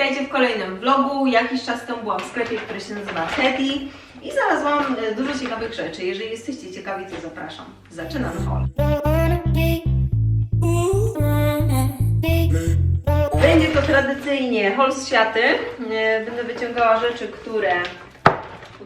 witajcie w kolejnym vlogu. Jakiś czas temu byłam w sklepie, który się nazywa Teddy i znalazłam dużo ciekawych rzeczy. Jeżeli jesteście ciekawi, to zapraszam. Zaczynamy haul. Będzie to tradycyjnie haul z siaty. Będę wyciągała rzeczy, które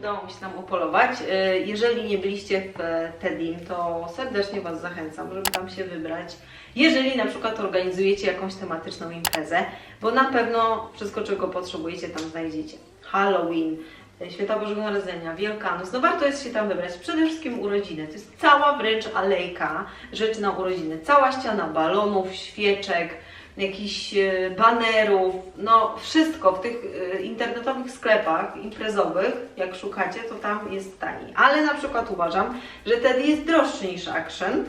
udało mi się tam upolować. E, Jeżeli nie byliście w Tedim, to serdecznie Was zachęcam, żeby tam się wybrać. Jeżeli na przykład organizujecie jakąś tematyczną imprezę, bo na pewno wszystko, czego potrzebujecie, tam znajdziecie. Halloween, e, Święta Bożego Narodzenia, Wielkanoc, no warto jest się tam wybrać. Przede wszystkim urodziny. To jest cała wręcz alejka rzeczy na urodziny. Cała ściana balonów, świeczek, jakichś e, banerów, no wszystko w tych e, internetowych sklepach imprezowych, jak szukacie, to tam jest taniej. Ale na przykład uważam, że Teddy jest droższy niż Action,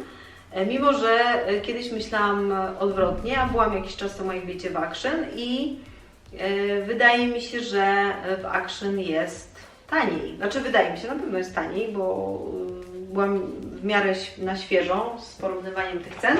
e, mimo że kiedyś myślałam odwrotnie, a byłam jakiś czas temu, jak wiecie, w Action i wydaje mi się, że w Action jest taniej. Znaczy wydaje mi się, na pewno jest taniej, bo byłam w miarę na świeżo z porównywaniem tych cen.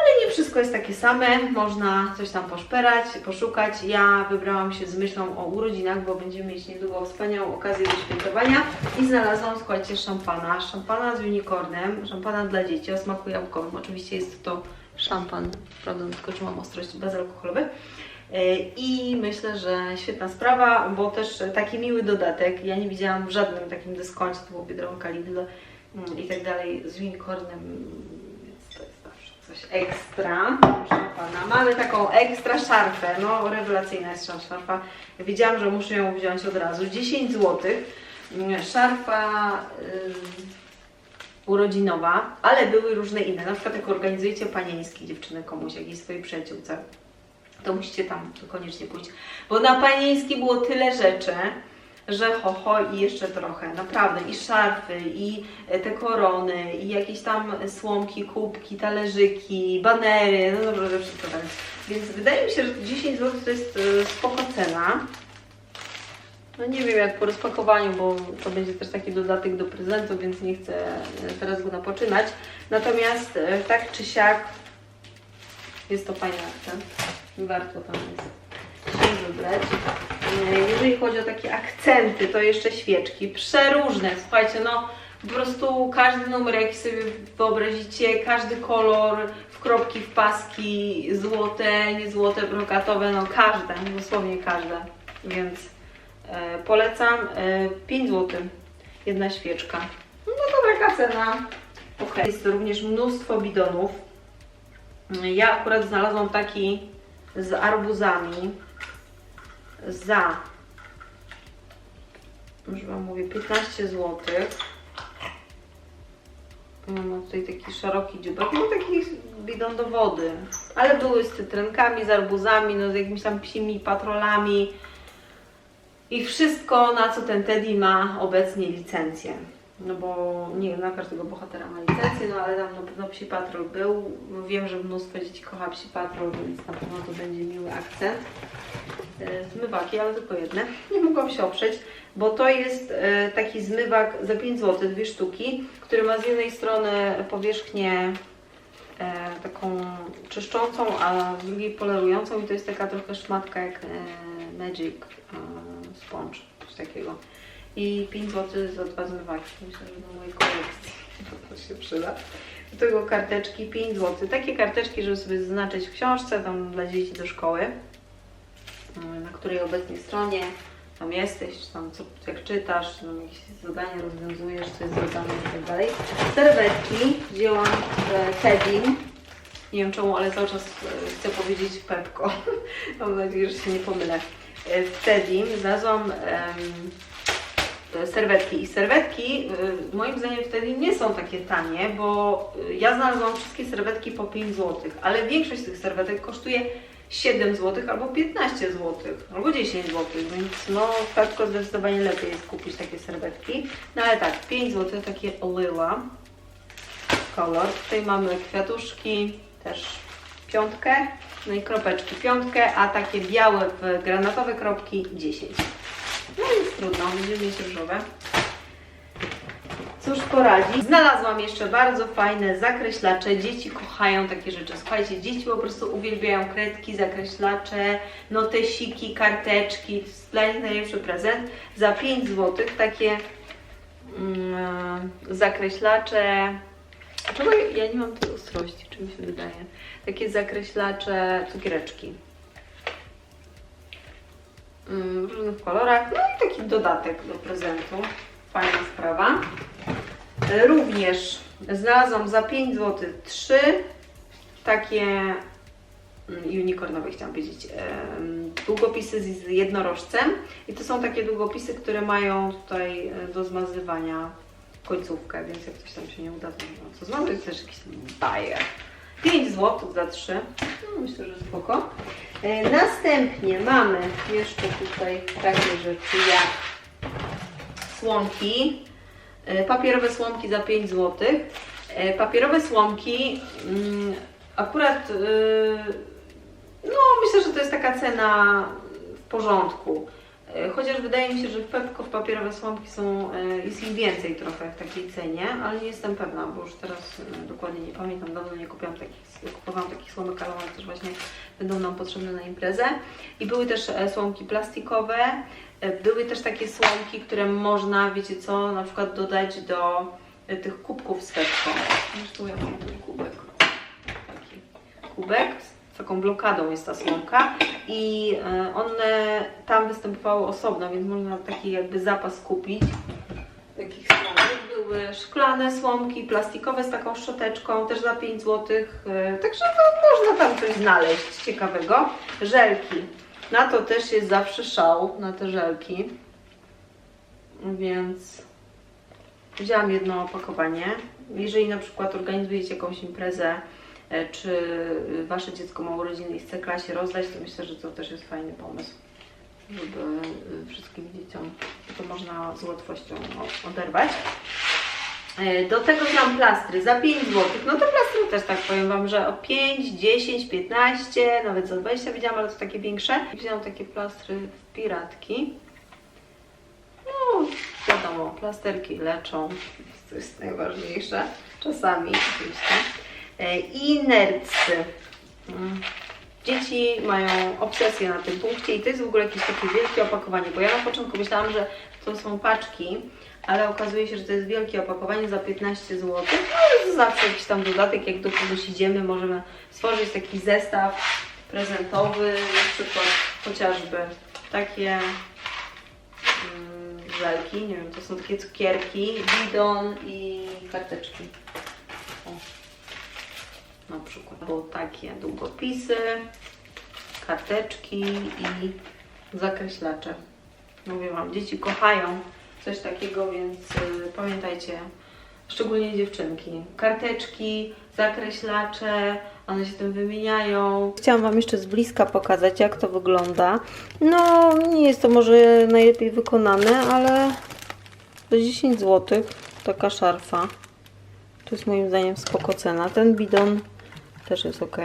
Ale nie wszystko jest takie same, można coś tam poszperać, poszukać. Ja wybrałam się z myślą o urodzinach, bo będziemy mieć niedługo wspaniałą okazję do świętowania i znalazłam, słuchajcie, szampana. Szampana z unicornem, szampana dla dzieci o smaku jabłkowym. Oczywiście jest to szampan, prawda, tylko czy mam ostrość bezalkoholowy. Yy, I myślę, że świetna sprawa, bo też taki miły dodatek. Ja nie widziałam w żadnym takim dyskoncie, to było Biedronka, Lidl mm, i tak dalej z unicornem, więc to jest zawsze coś ekstra. Szampana. Mamy taką ekstra szarfę, no rewelacyjna jest szarfa. Wiedziałam, że muszę ją wziąć od razu. 10 zł. Szarfa ym, urodzinowa, ale były różne inne. Na przykład jak organizujecie panieński dziewczyny komuś, jakiejś swojej przyjaciółce, to musicie tam koniecznie pójść. Bo na panieński było tyle rzeczy, że ho, ho i jeszcze trochę, naprawdę. I szarfy, i e, te korony, i jakieś tam słomki, kubki, talerzyki, banery, no dobrze, że wszystko tak. Więc wydaje mi się, że 10 zł to jest e, spoko cena. No nie wiem jak po rozpakowaniu, bo to będzie też taki dodatek do prezentu, więc nie chcę e, teraz go napoczynać. Natomiast tak czy siak jest to fajny akcent. Warto tam jest wybrać. E, Jeżeli chodzi o takie akcenty, to jeszcze świeczki. Przeróżne, słuchajcie, no po prostu każdy numer, jaki sobie wyobrazicie, każdy kolor, w kropki, w paski, złote, niezłote, brokatowe, no każde, dosłownie każde. Więc e, polecam. E, 5 zł, jedna świeczka. No dobra, jaka cena? Ok. Jest również mnóstwo bidonów. Ja akurat znalazłam taki z arbuzami za, już Wam mówię, 15 zł. Mam tutaj taki szeroki dziubek, no taki bidon do wody, ale były z cytrynkami, z arbuzami, no z jakimiś tam psimi patrolami i wszystko, na co ten Teddy ma obecnie licencję. No bo nie na każdego bohatera ma licencję, no ale tam na pewno Psi Patrol był. No Wiem, że mnóstwo dzieci kocha Psi Patrol, więc na pewno to będzie miły akcent. E, Zmywaki, ale tylko jedne. Nie mogłam się oprzeć, bo to jest e, taki zmywak za 5 zł, dwie sztuki, który ma z jednej strony powierzchnię e, taką czyszczącą, a z drugiej polerującą i to jest taka trochę szmatka jak Magic Sponge, coś takiego. I 5 zł za dwa zmywaki. Myślę, że do mojej kolekcji to się przyda. Do tego karteczki 5 zł. Takie karteczki, żeby sobie zaznaczyć w książce, tam dla dzieci do szkoły, na której obecnej stronie tam jesteś, czy tam co, jak czytasz, tam jakieś zadania rozwiązujesz, co jest zadane i tak dalej. Serwetki wzięłam w Tedim. Nie wiem czemu, ale cały czas e, chcę powiedzieć Pepko. Mam nadzieję, że się nie pomylę. E, W Tedim znalazłam serwetki. I serwetki y, moim zdaniem wtedy nie są takie tanie, bo y, ja znalazłam wszystkie serwetki po 5 zł, ale większość z tych serwetek kosztuje 7 zł albo 15 zł, albo 10 zł, więc no w Pepko zdecydowanie lepiej jest kupić takie serwetki. No ale tak, 5 zł takie oliwa kolor. Tutaj mamy kwiatuszki, też piątkę, no i kropeczki piątkę, a takie białe w granatowe kropki 10. No nic trudno, będziemy mieć różowe. Cóż poradzić. Znalazłam jeszcze bardzo fajne zakreślacze. Dzieci kochają takie rzeczy. Słuchajcie, dzieci po prostu uwielbiają kredki, zakreślacze, notesiki, karteczki. Dla nich najlepszy prezent. Za 5 zł takie mm, zakreślacze. Dlaczego ja nie mam tej ostrości, czy mi się wydaje? Takie zakreślacze cukiereczki. Mm, w różnych kolorach. No i taki dodatek do prezentu. Fajna sprawa. Również znalazłam za 5 zł trzy takie mm, unicornowe, chciałam powiedzieć, długopisy z jednorożcem. I to są takie długopisy, które mają tutaj e, do zmazywania końcówkę, więc jak coś tam się nie uda, to co zmazać, też jakiś bajer. 5 zł za 3. No, myślę, że spoko. E, Następnie mamy jeszcze tutaj takie rzeczy jak słomki. E, Papierowe słomki za 5 zł. E, Papierowe słomki mm, akurat e, no myślę, że to jest taka cena w porządku. E, Chociaż wydaje mi się, że w Pepko w papierowe słomki są, e, jest ich więcej trochę w takiej cenie, ale nie jestem pewna, bo już teraz e, dokładnie nie pamiętam, dawno nie kupiłam takich, kupowałam takich słomek, ale one też właśnie będą nam potrzebne na imprezę. I były też słomki plastikowe, były też takie słomki, które można, wiecie co, na przykład dodać do tych kubków z Pepko. Zresztą ja mam ten kubek. Taki kubek taką blokadą jest ta słomka i e, one tam występowały osobno, więc można taki jakby zapas kupić takich słomek. Były szklane słomki, plastikowe z taką szczoteczką, też za 5 zł, także no, można tam coś znaleźć ciekawego. Żelki, na to też jest zawsze szał, na te żelki, więc wzięłam jedno opakowanie. Jeżeli na przykład organizujecie jakąś imprezę, e, czy Wasze dziecko ma urodziny i chce klasie rozdać, to myślę, że to też jest fajny pomysł, żeby y, wszystkim dzieciom to można z łatwością oderwać. E, Do tego znam plastry za 5 zł. No te plastry też tak powiem Wam, że o 5, 10, 15, nawet za 20 widziałam, ale to takie większe. Wzięłam takie plastry w piratki. No, wiadomo, plasterki leczą, to jest najważniejsze. Czasami oczywiście. E, I nercy. Mm. Dzieci mają obsesję na tym punkcie i to jest w ogóle jakieś takie wielkie opakowanie, bo ja na początku myślałam, że to są paczki, ale okazuje się, że to jest wielkie opakowanie za 15 zł. No to zawsze jakiś tam dodatek, jak do kogoś idziemy, możemy stworzyć taki zestaw prezentowy, na przykład chociażby takie mm, żelki, nie wiem, to są takie cukierki, bidon i karteczki. O. Na przykład, bo takie długopisy, karteczki i zakreślacze. Mówię Wam, dzieci kochają coś takiego, więc y, pamiętajcie, szczególnie dziewczynki. Karteczki, zakreślacze, one się tym wymieniają. Chciałam Wam jeszcze z bliska pokazać, jak to wygląda. No, nie jest to może najlepiej wykonane, ale za 10 zł taka szarfa. To jest moim zdaniem spoko cena. Ten bidon też jest ok.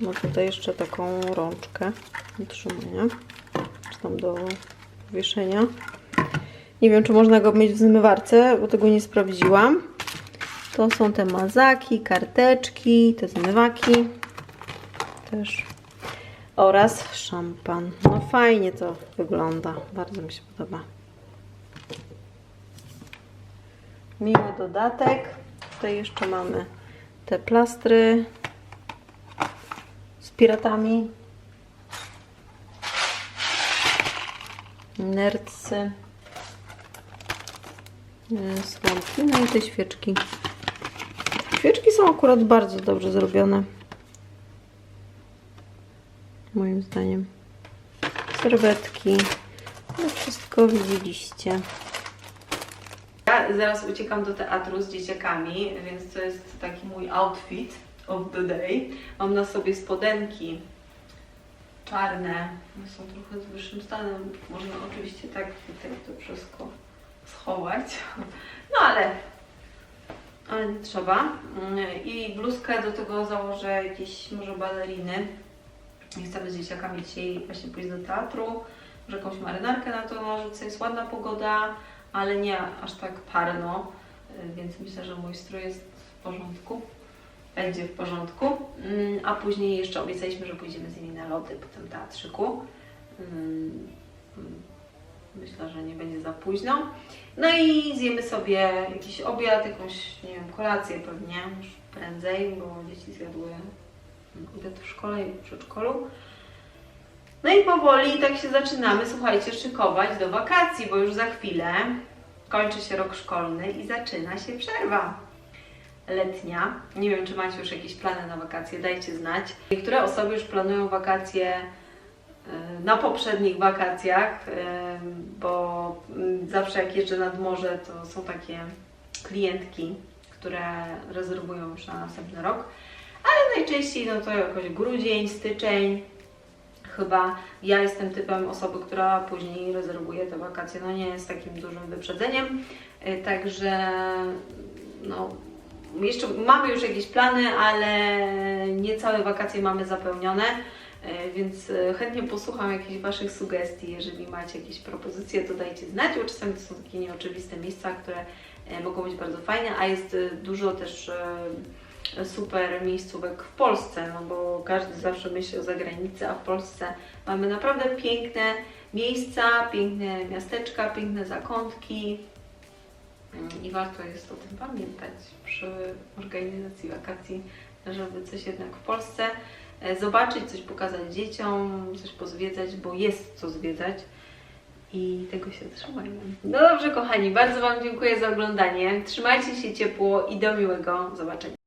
Ma tutaj jeszcze taką rączkę do trzymania, czy tam do wieszenia. Nie wiem, czy można go mieć w zmywarce, bo tego nie sprawdziłam. To są te mazaki, karteczki, te zmywaki też oraz szampan. No fajnie to wygląda, bardzo mi się podoba. Miły dodatek. Tutaj jeszcze mamy te plastry z piratami. Nercy. e, Słomki, no i te świeczki. Świeczki są akurat bardzo dobrze zrobione. Moim zdaniem. Serwetki. No wszystko widzieliście. Zaraz uciekam do teatru z dzieciakami, więc to jest taki mój outfit of the day. Mam na sobie spodenki czarne, są trochę z wyższym stanem. Można oczywiście tak tutaj to wszystko schować, no ale, ale nie trzeba. I bluzkę do tego założę jakieś może baleriny. Chcę z dzieciakami dzisiaj właśnie pójść do teatru, może jakąś marynarkę na to narzucę, jest ładna pogoda, ale nie aż tak parno, y, więc myślę, że mój strój jest w porządku. Będzie w porządku. Mm, A później jeszcze obiecaliśmy, że pójdziemy z nimi na lody po tym teatrzyku. Mm, mm, Myślę, że nie będzie za późno. No i zjemy sobie jakiś obiad, jakąś, nie wiem, kolację pewnie już prędzej, bo dzieci zjadły obiad w szkole i w przedszkolu. No i powoli tak się zaczynamy, słuchajcie, szykować do wakacji, bo już za chwilę kończy się rok szkolny i zaczyna się przerwa letnia. Nie wiem, czy macie już jakieś plany na wakacje, dajcie znać. Niektóre osoby już planują wakacje y, na poprzednich wakacjach, y, bo mm, zawsze jak jeżdżę nad morze, to są takie klientki, które rezerwują już na następny rok. Ale najczęściej no to jakoś grudzień, styczeń. Chyba ja jestem typem osoby, która później rezerwuje te wakacje, no nie z takim dużym wyprzedzeniem. Y, Także no, jeszcze mamy już jakieś plany, ale nie całe wakacje mamy zapełnione, e, więc e, chętnie posłucham jakichś Waszych sugestii. Jeżeli macie jakieś propozycje, to dajcie znać, bo czasami to są takie nieoczywiste miejsca, które mogą być bardzo fajne, a jest dużo też super miejscówek w Polsce, no bo każdy zawsze myśli o zagranicy, a w Polsce mamy naprawdę piękne miejsca, piękne miasteczka, piękne zakątki. Mm, I warto jest o tym pamiętać przy organizacji wakacji, żeby coś jednak w Polsce e, zobaczyć, coś pokazać dzieciom, coś pozwiedzać, bo jest co zwiedzać i tego się trzymajmy. No dobrze, kochani, bardzo Wam dziękuję za oglądanie. Trzymajcie się ciepło i do miłego zobaczenia.